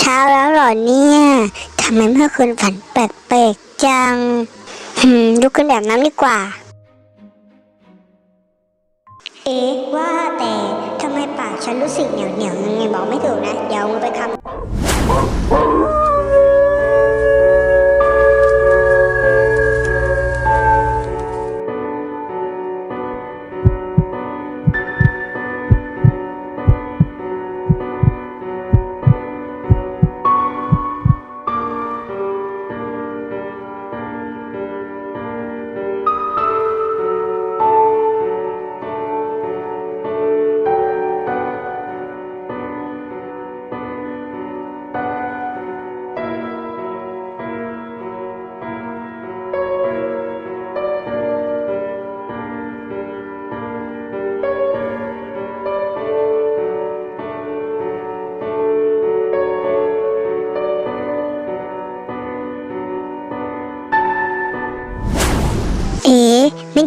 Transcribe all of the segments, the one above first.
ช้าแล้วหรอเนี่ยทำไมเมื่อคืนฝันแปลกๆจังหืมลุกขึ้นแบบน้ำดีกว่า เอ๊ะว่าแต่ทำไมปากฉันรู้สึกเหนียวเหนียวๆยังไงบอกไม่ถูกนะ เดี๋ยวมือไปคำ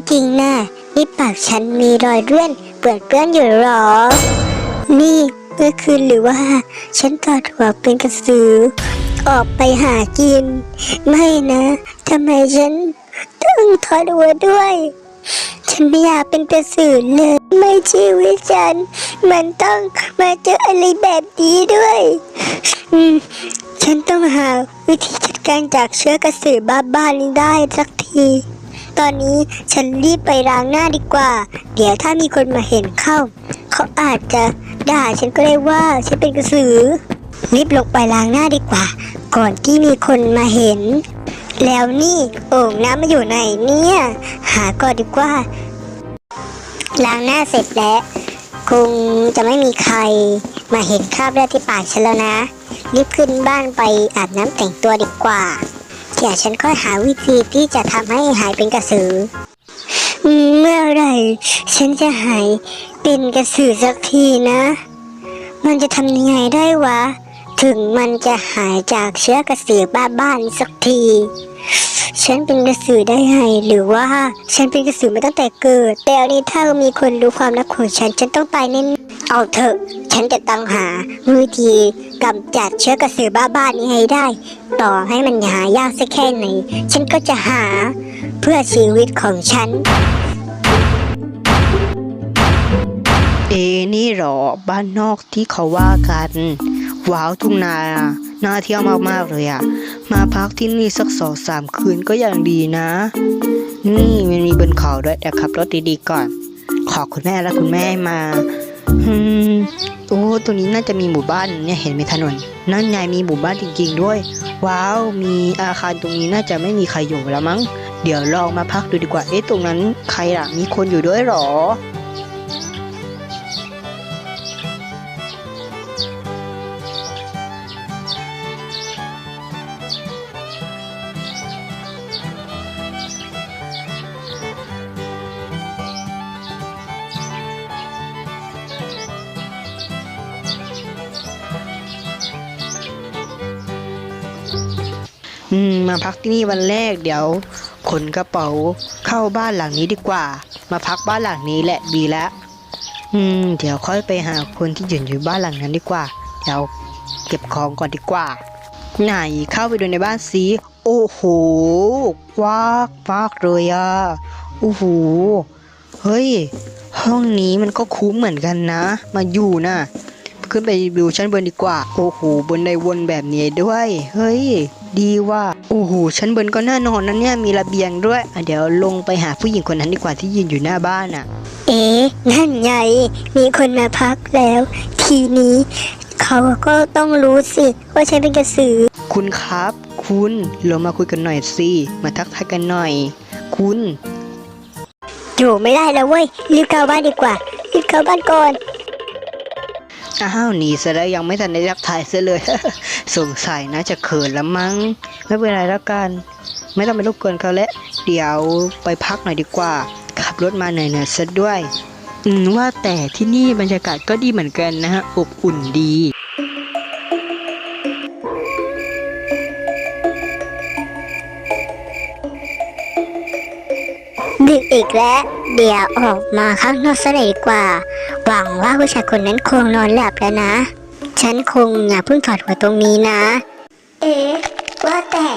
จริงนะนี่ปากฉันมีรอยเลื่อนเปื้อนเปื้อนอยู่หรอ นี่เมื่อคืนหรือว่า ฉันตอดหัวเป็นกระสือ ออกไปหากิน ไม่นะทำไมฉันต้องถอดหัวด้วย ฉันไม่อยากเป็นกระสือเลยไม่ชีวิตฉัน มันต้องมาเจออะไรแบบนี้ด้วย อืมฉันต้องหาวิธีจัดการจากเชื้อกระสือบ้าๆนี้ได้สักที ตอนนี้ฉันรีบไปล้างหน้าดีกว่า เดี๋ยวถ้ามีคนมาเห็นเข้า เขาอาจจะด่าฉันก็ได้ว่าฉันเป็นกระสือ รีบลงไปล้างหน้าดีกว่า ก่อนที่มีคนมาเห็น แล้วนี่โอ่งน้ำมาอยู่ไหนเนี่ย หาก่อนดีกว่า ล้างหน้าเสร็จแล้วคงจะไม่มีใครมาเห็นคราบเลือดที่ปากฉันแล้วนะ รีบขึ้นบ้านไปอาบน้ำแต่งตัวดีกว่า เดี๋ยวฉันค่อยหาวิธีที่จะทำให้หายเป็นกระสือ เมื่อไรฉันจะหายเป็นกระสือสักทีนะ มันจะทำยังไงได้วะ ถึงมันจะหายจากเชื้อกระสือบ้าบ้านสักที ฉันเป็นกระสือได้ไงหรือว่าฉันเป็นกระสือมาตั้งแต่เกิด แต่อันนี้ถ้ามีคนรู้ความลับของฉันฉันต้องตายแน่ๆเอาเถอะ ฉันจะต้งหาวิธีกำจัดเชื้อกระสือบ้าบ้านนี้ให้ได้ ต่อให้มันหายากสักแค่ไหน ฉันก็จะหาเพื่อชีวิตของฉัน เอนี่หรอบ้านนอกที่เขาว่ากัน ว้าวทุ่งนา น่าเที่ยวมากๆเลยอะมาพักที่นี่สักสองสามคืนก็ยังดีนะ นี่มันมีบนเขาด้วยแต่ขับรถดีๆก่อน ขอคุณแม่และคุณแม่มาอืมโอ้ตรงนี้น่าจะมีหมู่บ้านเนี่ยเห็นไหมถนน นั่นไงมีหมู่บ้านจริง ๆ ด้วย ว้าว มีอาคารตรงนี้น่าจะไม่มีใครอยู่แล้วมั้ง เดี๋ยวลองมาพักดูดีกว่า เอ๊ะตรงนั้นใครล่ะ มีคนอยู่ด้วยหรอ อืมมาพักที่นี่วันแรกเดี๋ยวขนกระเป๋าเข้าบ้านหลังนี้ดีกว่า มาพักบ้านหลังนี้แหละดีแล้วอืม เดี๋ยวค่อยไปหาคนที่อยู่อยู่บ้านหลังนั้นดีกว่า เดี๋ยวเก็บของก่อนดีกว่า ไหนเข้าไปดูในบ้านสิโอ้โหว้างมากเลยอะโอ้โหเฮ้ย ห้องนี้มันก็คุ้มเหมือนกันนะ มาอยู่น่ะ ขึ้นไปดูชั้นบนดีกว่า โอ้โหบนในวนแบบนี้ด้วย เฮ้ย ดีว่า โอ้โหชั้นบนก็น่านอนนะเนี่ยมีระเบียงด้วยอะเดี๋ยวลงไปหาผู้หญิงคนนั้นดีกว่าที่ยืนอยู่หน้าบ้านอะ เอ๊ะนั่นไง มีคนมาพักแล้ว ทีนี้ เขาก็ต้องรู้สิว่าฉันเป็นกระสือ คุณครับ คุณลงมาคุยกันหน่อยสิมาทักทายกันหน่อย คุณอยู่ไม่ได้แล้วเว้ยรีบเข้าบ้านดีกว่ารีบเข้าบ้านก่อน อ้าวหนีซะแล้วยังไม่ทันได้ทักทายซะเลย สงสัยนะจะเขินละมั้ง ไม่เป็นไรแล้วกัน ไม่ต้องไปรบกวนเขาแล้วเดี๋ยวไปพักหน่อยดีกว่า ขับรถมาเหนื่อยๆซะด้วย อืมว่าแต่ที่นี่บรรยากาศก็ดีเหมือนกันนะฮะอบอุ่นดี ดึกอีกแล้ว เดี๋ยวออกมาข้างนอกซะเลยดีกว่า หวังว่าผู้ชายคนนั้นคงนอนหลับแล้วนะ ฉันคงอย่าเพิ่งถอดหัวตรงนี้นะ เอ๊ว่าแต่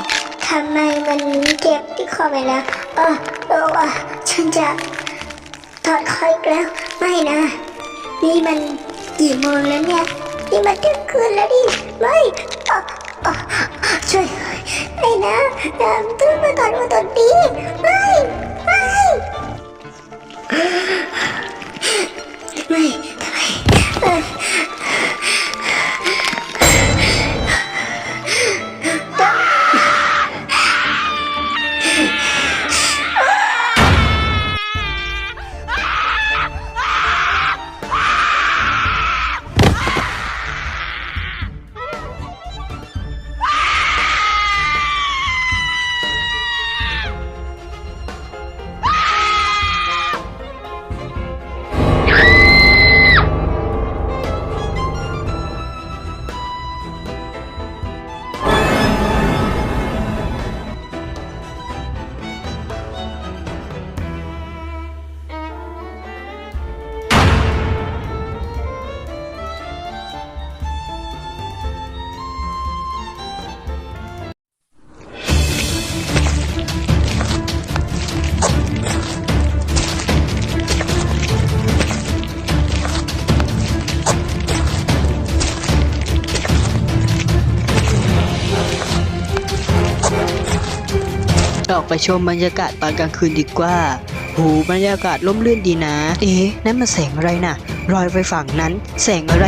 ทำไมมันเจ็บที่คอไปแล้วเออเออว่ะฉันจะถอดคออีกแล้ว ไม่นะ นี่มันกี่โมงแล้วเนี่ย นี่มันเที่ยงคืนแล้วดิ ไม่ช่วยไม่นะอย่าเพิ่งมาตอนมาตอนนี้ไม่ ออกไปชมบรรยากาศตอนกลางคืนดีกว่า หูบรรยากาศล่มลื่นดีนะ เอ๊ะนั่นมันแสงอะไรน่ะ รอยไปฝั่งนั้น แสงอะไร